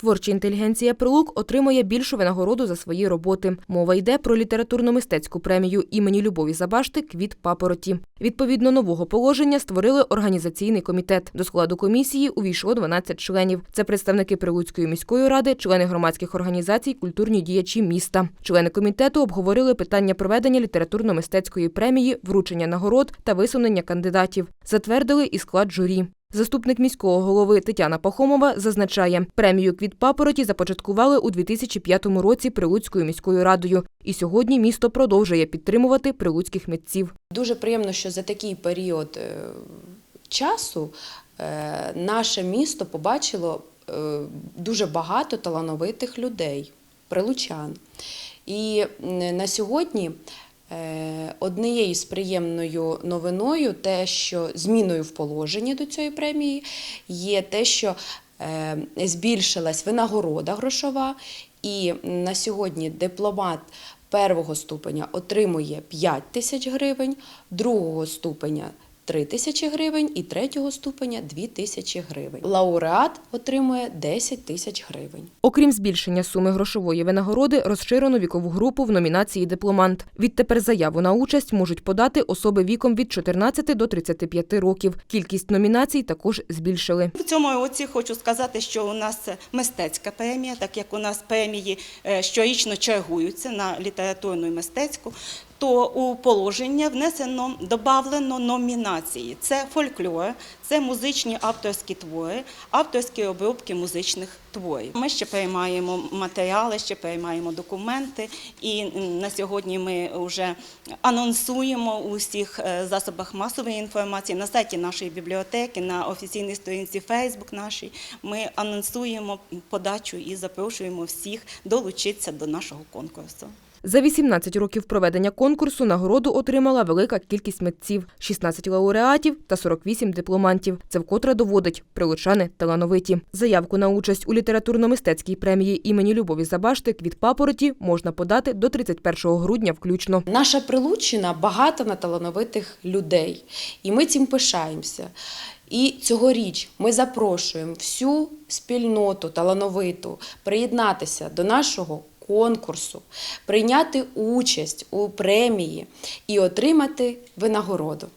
Творча інтелігенція Прилук отримує більшу винагороду за свої роботи. Мова йде про літературно-мистецьку премію імені Любові Забашти Квіт папороті. Відповідно нового положення створили організаційний комітет. До складу комісії увійшло 12 членів. Це представники Прилуцької міської ради, члени громадських організацій, культурні діячі міста. Члени комітету обговорили питання проведення літературно-мистецької премії, вручення нагород та висунення кандидатів. Затвердили і склад журі. Заступник міського голови Тетяна Пахомова зазначає, премію «Квіт папороті» започаткували у 2005 році Прилуцькою міською радою. І сьогодні місто продовжує підтримувати прилуцьких митців. Дуже приємно, що за такий період е, часу е, наше місто побачило е, дуже багато талановитих людей, прилучан. І на сьогодні однією з приємною новиною, те, що зміною в положенні до цієї премії, є те, що е, збільшилась винагорода грошова, і на сьогодні дипломат першого ступеня отримує 5 тисяч гривень, другого ступеня 3 тисячі гривень і третього ступеня 2 тисячі гривень. Лауреат отримує 10 тисяч гривень. Окрім збільшення суми грошової винагороди, розширено вікову групу в номінації «Дипломант». Відтепер заяву на участь можуть подати особи віком від 14 до 35 років. Кількість номінацій також збільшили. В цьому році хочу сказати, що у нас мистецька премія, так як у нас премії е, щорічно чергуються на літературну і мистецьку. То у положення внесено добавлено номінації: це фольклор, це музичні авторські твори, авторські обробки музичних творів. Ми ще приймаємо матеріали, ще приймаємо документи, і на сьогодні ми вже анонсуємо у всіх е, засобах масової інформації на сайті нашої бібліотеки, на офіційній сторінці Фейсбук нашій. Ми анонсуємо подачу і запрошуємо всіх долучитися до нашого конкурсу. За 18 років проведення конкурсу нагороду отримала велика кількість митців – 16 лауреатів та 48 дипломантів. Це вкотре доводить – прилучани талановиті. Заявку на участь у літературно-мистецькій премії імені Любові Забашти «Квіт папороті» можна подати до 31 грудня включно. Наша Прилуччина багата на талановитих людей, і ми цим пишаємося. І цьогоріч ми запрошуємо всю спільноту талановиту приєднатися до нашого конкурсу, прийняти участь у премії і отримати винагороду.